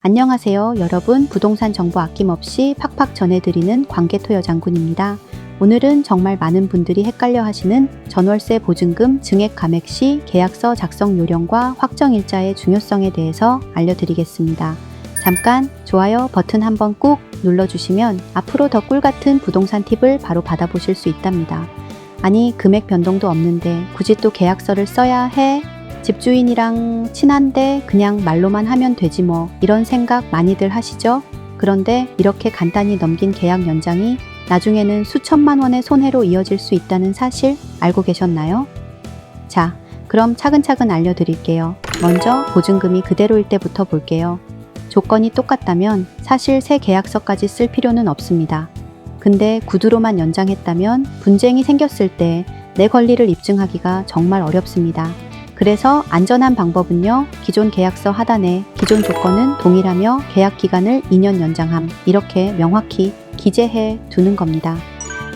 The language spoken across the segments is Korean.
안녕하세요. 여러분, 부동산 정보 아낌없이 팍팍 전해드리는 관계토 여 장군입니다. 오늘은 정말 많은 분들이 헷갈려 하시는 전월세 보증금 증액 감액 시 계약서 작성 요령과 확정 일자의 중요성에 대해서 알려드리겠습니다. 잠깐 좋아요 버튼 한번 꾹 눌러주시면 앞으로 더 꿀같은 부동산 팁을 바로 받아보실 수 있답니다. 아니, 금액 변동도 없는데 굳이 또 계약서를 써야 해? 집주인이랑 친한데 그냥 말로만 하면 되지 뭐 이런 생각 많이들 하시죠? 그런데 이렇게 간단히 넘긴 계약 연장이 나중에는 수천만 원의 손해로 이어질 수 있다는 사실 알고 계셨나요? 자, 그럼 차근차근 알려드릴게요. 먼저 보증금이 그대로일 때부터 볼게요. 조건이 똑같다면 사실 새 계약서까지 쓸 필요는 없습니다. 근데 구두로만 연장했다면 분쟁이 생겼을 때 내 권리를 입증하기가 정말 어렵습니다. 그래서 안전한 방법은요, 기존 계약서 하단에 기존 조건은 동일하며 계약 기간을 2년 연장함. 이렇게 명확히 기재해 두는 겁니다.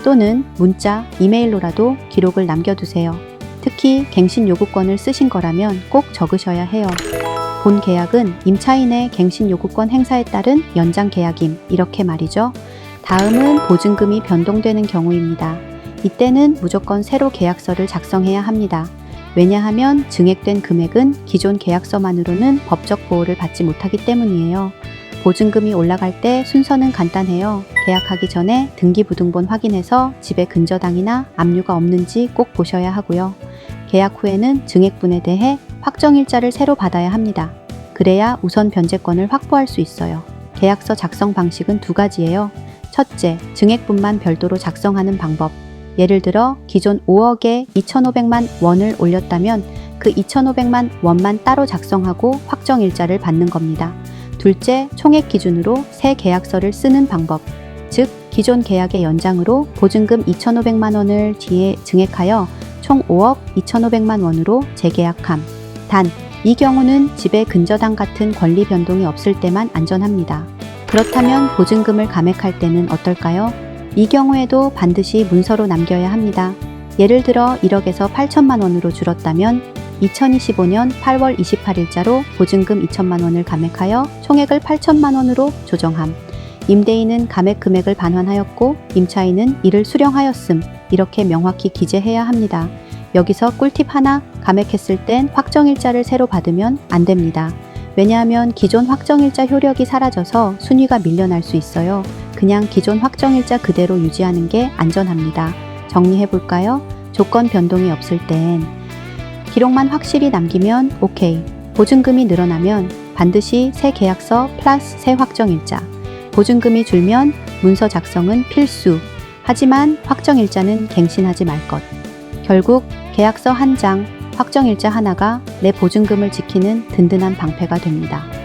또는 문자, 이메일로라도 기록을 남겨두세요. 특히 갱신 요구권을 쓰신 거라면 꼭 적으셔야 해요. 본 계약은 임차인의 갱신 요구권 행사에 따른 연장 계약임. 이렇게 말이죠. 다음은 보증금이 변동되는 경우입니다. 이때는 무조건 새로 계약서를 작성해야 합니다. 왜냐하면 증액된 금액은 기존 계약서만으로는 법적 보호를 받지 못하기 때문이에요. 보증금이 올라갈 때 순서는 간단해요. 계약하기 전에 등기부등본 확인해서 집에 근저당이나 압류가 없는지 꼭 보셔야 하고요. 계약 후에는 증액분에 대해 확정일자를 새로 받아야 합니다. 그래야 우선 변제권을 확보할 수 있어요. 계약서 작성 방식은 두 가지예요. 첫째, 증액분만 별도로 작성하는 방법. 예를 들어 기존 5억에 2,500만 원을 올렸다면 그 2,500만 원만 따로 작성하고 확정 일자를 받는 겁니다. 둘째, 총액 기준으로 새 계약서를 쓰는 방법. 즉, 기존 계약의 연장으로 보증금 2,500만 원을 뒤에 증액하여 총 5억 2,500만 원으로 재계약함. 단, 이 경우는 집에 근저당 같은 권리 변동이 없을 때만 안전합니다. 그렇다면 보증금을 감액할 때는 어떨까요? 이 경우에도 반드시 문서로 남겨야 합니다. 예를 들어 1억에서 8천만 원으로 줄었다면 2025년 8월 28일자로 보증금 2천만 원을 감액하여 총액을 8천만 원으로 조정함. 임대인은 감액 금액을 반환하였고 임차인은 이를 수령하였음. 이렇게 명확히 기재해야 합니다. 여기서 꿀팁 하나, 감액했을 땐 확정일자를 새로 받으면 안 됩니다. 왜냐하면 기존 확정일자 효력이 사라져서 순위가 밀려날 수 있어요. 그냥 기존 확정일자 그대로 유지하는 게 안전합니다. 정리해 볼까요? 조건 변동이 없을 땐 기록만 확실히 남기면 오케이. 보증금이 늘어나면 반드시 새 계약서 플러스 새 확정일자. 보증금이 줄면 문서 작성은 필수. 하지만 확정일자는 갱신하지 말 것. 결국 계약서 한 장, 확정일자 하나가 내 보증금을 지키는 든든한 방패가 됩니다.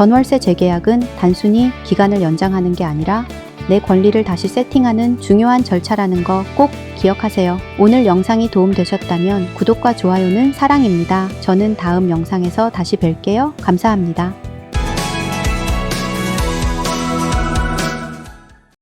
전월세 재계약은 단순히 기간을 연장하는 게 아니라 내 권리를 다시 세팅하는 중요한 절차라는 거 꼭 기억하세요. 오늘 영상이 도움되셨다면 구독과 좋아요는 사랑입니다. 저는 다음 영상에서 다시 뵐게요. 감사합니다.